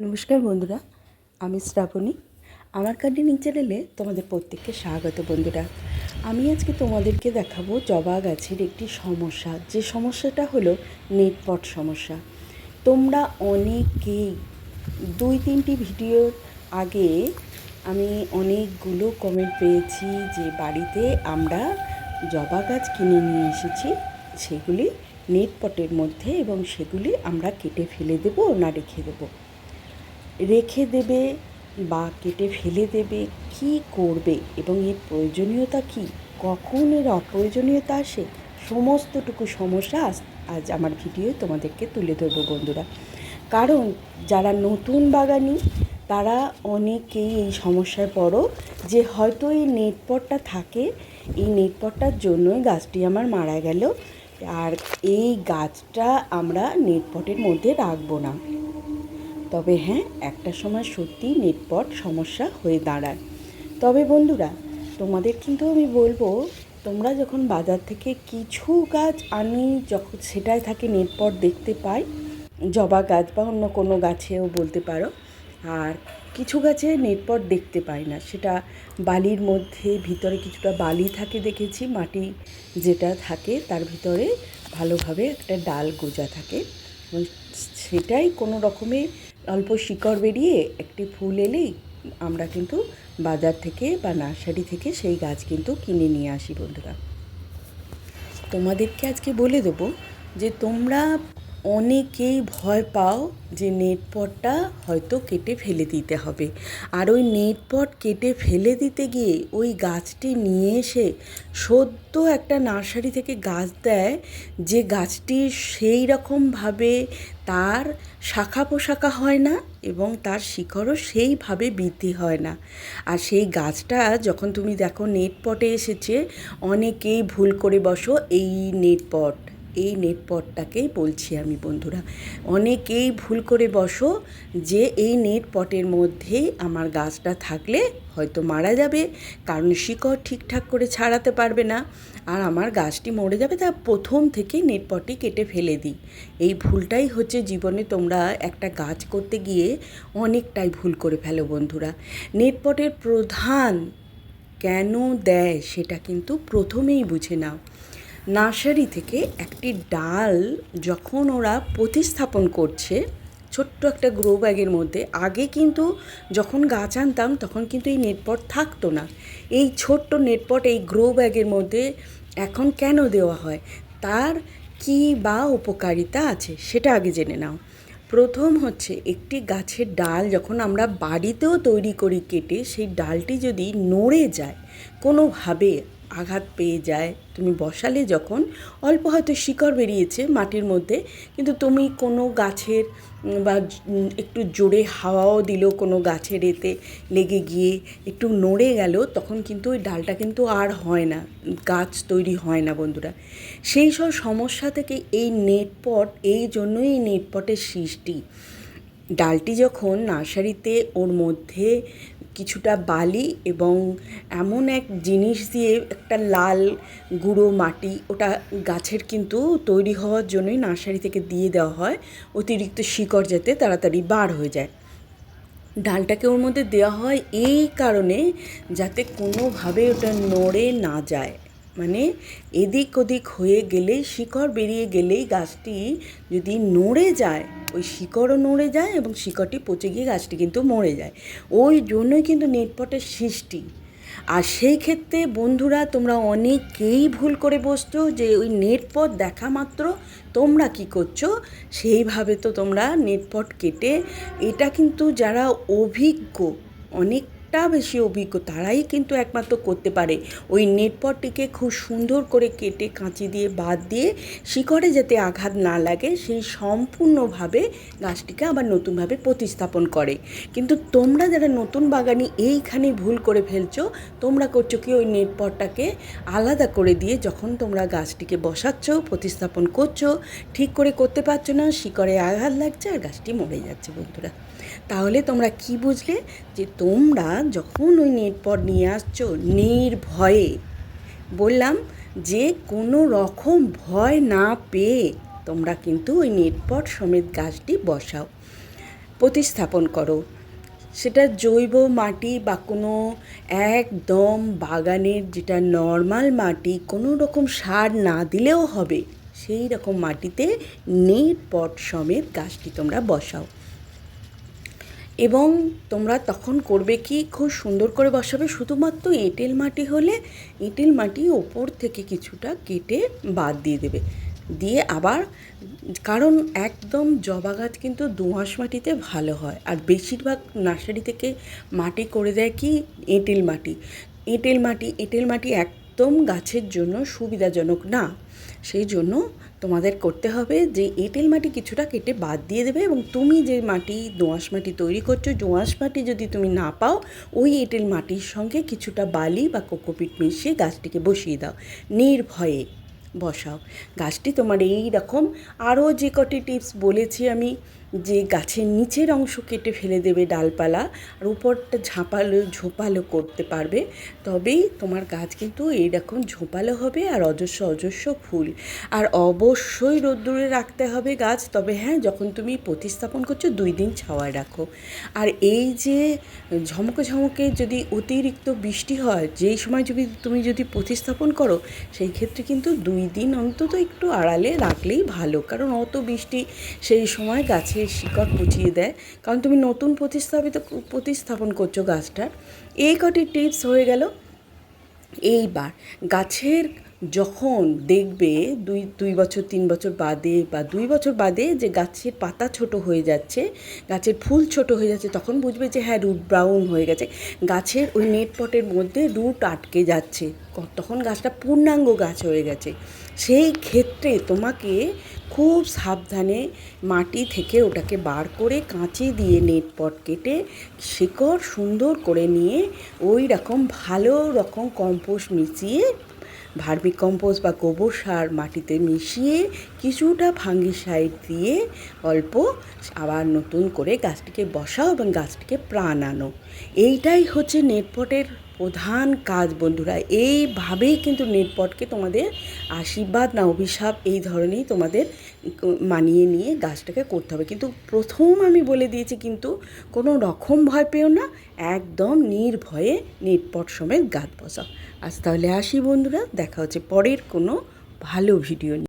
নমস্কার বন্ধুরা, আমি শ্রাবণী। আমার গার্ডেনিং চ্যানেলে তোমাদের প্রত্যেককে স্বাগত বন্ধুরা। আমি আজকে তোমাদেরকে দেখাবো জবা গাছের একটি সমস্যা। যে সমস্যাটা হলো নেটপট সমস্যা। তোমরা অনেকেই দুই, তিনটি ভিডিওর আগে আমি অনেকগুলো কমেন্ট পেয়েছি যে বাড়িতে আমরা জবা গাছ কিনে নিয়ে এসেছি, সেগুলি নেটপটের মধ্যে এবং সেগুলি আমরা কেটে ফেলে দেবো না রেখে দেবো। রেখে দেবে বা কেটে ফেলে দেবে, কি করবে এবং এর প্রয়োজনীয়তা কি? কখন এর অপ্রয়োজনীয়তা আসে? সমস্তটুকু সমস্যা আজ আমার ভিডিও তোমাদেরকে তুলে ধরবো বন্ধুরা। কারণ যারা নতুন বাগানি, তারা অনেকেই এই সমস্যায় পড়ো যে হয়তো এই নেটপটটা থাকে, এই নেটপটটার জন্যই গাছটি আমার মারা গেল। আর এই গাছটা আমরা নেটপটের মধ্যে রাখব না। তবে হ্যাঁ একটা সময় সত্যি নেটপট সমস্যা হয়ে দাঁড়ায়। তবে বন্ধুরা, তোমাদের কিন্তু আমি বলব, তোমরা যখন বাজার থেকে কিছু গাছ আনি, যখন সেটাই থাকে নেটপট দেখতে পাই, জবা গাছ বা অন্য কোনো গাছেও বলতে পারো, আর কিছু গাছে নেটপট দেখতে পাই না। সেটা বালির মধ্যে ভিতরে কিছুটা বালি থাকে দেখেছি, মাটি যেটা থাকে তার ভিতরে ভালোভাবে একটা ডাল গোজা থাকে। সেটাই কোনো রকমে অল্প শিকড় বেরিয়ে একটি ফুল এলেই আমরা কিন্তু বাজার থেকে বা নার্সারি থেকে সেই গাছ কিন্তু কিনে নিয়ে আসি বন্ধুরা। তোমাদেরকে আজকে বলে দেবো যে তোমরা অনেকেই ভয় পাও যে নেটপটটা হয়তো কেটে ফেলে দিতে হবে। আর ওই নেটপট কেটে ফেলে দিতে গিয়ে ওই গাছটি নিয়ে এসে সদ্য একটা নার্সারি থেকে গাছ দেয়, যে গাছটি সেই রকমভাবে তার শাখা পোশাখা হয় না এবং তার শিকড়ও সেইভাবে বৃদ্ধি হয় না। আর সেই গাছটা যখন তুমি দেখো নেটপটে এসেছে, অনেকেই ভুল করে বসো, এই নেটপট এই নেটপটটাকেই বলছি আমি, বন্ধুরা। অনেকেই ভুল করে বসো যে এই নেট পটের মধ্যেই আমার গাছটা থাকলে হয়তো মারা যাবে, কারণ শিকড় ঠিকঠাক করে ছাড়াতে পারবে না। আর আমার গাছটি মরে যাবে, তা প্রথম থেকেই নেটপটটি কেটে ফেলে দিই। এই ভুলটাই হচ্ছে জীবনে তোমরা একটা গাছ করতে গিয়ে অনেকটাই ভুল করে ফেলো, বন্ধুরা। নেটপটের প্রধান কেন দেয় সেটা কিন্তু প্রথমেই বুঝে নাও। নার্সারি থেকে একটি ডাল যখন ওরা প্রতিস্থাপন করছে, ছোট্ট একটা গ্রো ব্যাগের মধ্যে, আগে কিন্তু যখন গাছ আনতাম তখন কিন্তু এই নেটপট থাকতো না। এই ছোট্ট নেটপট এই গ্রো ব্যাগের মধ্যে এখন কেন দেওয়া হয়? তার কী বা উপকারিতা আছে সেটা আগে জেনে নাও। প্রথম হচ্ছে একটি গাছের ডাল যখন আমরা বাড়িতেও তৈরি করি কেটে, সেই ডালটি যদি নড়ে যায়, কোনোভাবে আঘাত পেয়ে যায়। তুমি বসালে যখন, অল্প হয়তো শিকড় বেরিয়েছে মাটির মধ্যে, কিন্তু তুমি কোনো গাছের বা একটু জোরে হাওয়াও দিল কোনো গাছের এতে, লেগে গিয়ে একটু নড়ে গেল, তখন কিন্তু ওই ডালটা কিন্তু আর হয় না, গাছ তৈরি হয় না বন্ধুরা। সেই সব সমস্যা থেকে এই নেটপট, এই জন্যই এই নেটপটের সৃষ্টি। ডালটি যখন নার্সারিতে ওর মধ্যে কিছুটা বালি এবং এমন এক জিনিস দিয়ে একটা লাল গুঁড়ো মাটি ওটা গাছের কিন্তু তৈরি হওয়ার জন্যই নার্সারি থেকে দিয়ে দেওয়া হয়। অতিরিক্ত শিকড় যাতে তাড়াতাড়ি বার হয়ে যায়। ডালটাকে ওর মধ্যে দেওয়া হয় এই কারণে যাতে কোনোভাবে ওটা নড়ে না যায়। মানে এদিক ওদিক হয়ে গেলেই, শিকড় বেরিয়ে গেলেই গাছটি যদি নড়ে যায় ওই শিকড়ও নড়ে যায় এবং শিকড়টি পচে গিয়ে গাছটি কিন্তু মরে যায়। ওই জন্যই কিন্তু নেটপটের সৃষ্টি। আর সেই ক্ষেত্রে বন্ধুরা, তোমরা অনেকেই ভুল করে বসছো যে ওই নেটপট দেখা মাত্র তোমরা কি করছ। সেইভাবে তো তোমরা নেটপট কেটে, এটা কিন্তু যারা অভিজ্ঞ, অনেক একটা বেশি অভিজ্ঞ তারাই কিন্তু একমাত্র করতে পারে। ওই নেটপটটিকে খুব সুন্দর করে কেটে কাঁচি দিয়ে বাদ দিয়ে শিকড়ে যাতে আঘাত না লাগে, সেই সম্পূর্ণভাবে গাছটিকে আবার নতুনভাবে প্রতিস্থাপন করে। কিন্তু তোমরা যারা নতুন বাগানি এইখানে ভুল করে ফেলছো, তোমরা করছ কি? ওই নেটপটটাকে আলাদা করে দিয়ে যখন তোমরা গাছটিকে বসাচ্ছ, প্রতিস্থাপন করছ, ঠিক করে করতে পারছ না শিকড়ে আঘাত লাগছে আর গাছটি মরে যাচ্ছে বন্ধুরা। তাহলে তোমরা কি বুঝলে? যে তোমরা যখন ওই নেটপট নিয়ে আসছো নির্ভয়ে, বললাম যে কোনো রকম ভয় না পেয়ে তোমরা কিন্তু ওই নেটপট সমেত গাছটি বসাও, প্রতিস্থাপন করো। সেটা জৈব মাটি বা কোনো একদম বাগানের যেটা নর্মাল মাটি, কোনো রকম সার না দিলেও হবে, সেই রকম মাটিতে নেট পট সমেত গাছটি তোমরা বসাও। এবং তোমরা তখন করবে কি? খুব সুন্দর করে বসাবে। শুধুমাত্র এঁটেল মাটি হলে এঁটেল মাটি ওপর থেকে কিছুটা কেটে বাদ দিয়ে দেবে। দিয়ে আবার, কারণ একদম জবা গাছ কিন্তু দোঁয়াশ মাটিতে ভালো হয়। আর বেশিরভাগ নার্সারি থেকে মাটি করে দেয় কি? এঁটেল মাটি। এঁটেল মাটি এঁটেল মাটি একদম গাছের জন্য সুবিধাজনক না। সেই জন্য তোমাদের করতে হবে যে এঁটেল মাটি কিছুটা কেটে বাদ দিয়ে দেবে এবং তুমি যে মাটি, দোঁয়াশ মাটি তৈরি করছ, দোঁয়াশ মাটি যদি তুমি না পাও, ওই এঁটেল মাটির সঙ্গে কিছুটা বালি বা কোকোপিট মিশিয়ে গাছটিকে বসিয়ে দাও। নির্ভয়ে বসাও। গাছটি তোমার এই রকম আরও যে কটি টিপস বলেছি আমি যে গাছের নিচের অংশ কেটে ফেলে দেবে ডালপালা আর উপরটা ঝাঁপালো, ঝোপালো করতে পারবে। তবেই তোমার গাছ কিন্তু এইরকম ঝোপালো হবে আর অজস্র অজস্র ফুল। আর অবশ্যই রোদ্দুরে রাখতে হবে গাছ। তবে হ্যাঁ যখন তুমি প্রতিস্থাপন করছ, দুই দিন ছাওয়ায় রাখো। আর এই যে ঝমকে ঝমকে যদি অতিরিক্ত বৃষ্টি হয়, যেই সময় যদি তুমি যদি প্রতিস্থাপন করো, সেই ক্ষেত্রে কিন্তু দুই দিন অন্তত একটু আড়ালে রাখলেই ভালো। কারণ অত বৃষ্টি সেই সময় গাছের শিকড় পচিয়ে দেয়। কারণ তুমি নতুন প্রতিস্থাপিত প্রতিস্থাপন করছ গাছটার এই কটি টিপস হয়ে গেল। এইবার গাছের যখন দেখবে দুই দুই বছর, তিন বছর বাদে বা দুই বছর বাদে যে গাছের পাতা ছোট হয়ে যাচ্ছে, গাছের ফুল ছোট হয়ে যাচ্ছে, তখন বুঝবে যে হ্যাঁ রুট ব্রাউন হয়ে গেছে। গাছের ওই নেট পটের মধ্যে রুট আটকে যাচ্ছে। তখন গাছটা পূর্ণাঙ্গ গাছ হয়ে গেছে। সেই ক্ষেত্রে তোমাকে খুব সাবধানে মাটি থেকে ওটাকে বার করে কাঁচি দিয়ে নেট পট কেটে শিকড় সুন্দর করে নিয়ে ওই রকম ভালো রকম কম্পোস্ট মিশিয়ে, ভার্মি কম্পোস্ট বা গোবর সার মাটিতে মিশিয়ে কিছুটা ফাঙ্গিসাইড দিয়ে অল্প আবার নতুন করে গাছটিকে বসাও এবং গাছটিকে প্রাণ আনো। এইটাই হচ্ছে নেটপটের প্রধান কাজ, বন্ধুরা। এইভাবেই কিন্তু নেটপটকে তোমাদের আশীর্বাদ না অভিশাপ এই ধরনেরই তোমাদের মানিয়ে নিয়ে গাছটাকে করতে হবে। কিন্তু প্রথম আমি বলে দিয়েছি, কিন্তু কোনো রকম ভয় পেও না, একদম নির্ভয়ে নেটপট সমেত গাছ বসাও। আজ তাহলে আসি, বন্ধুরা। দেখা হচ্ছে পরের কোনো ভালো ভিডিও নিয়ে।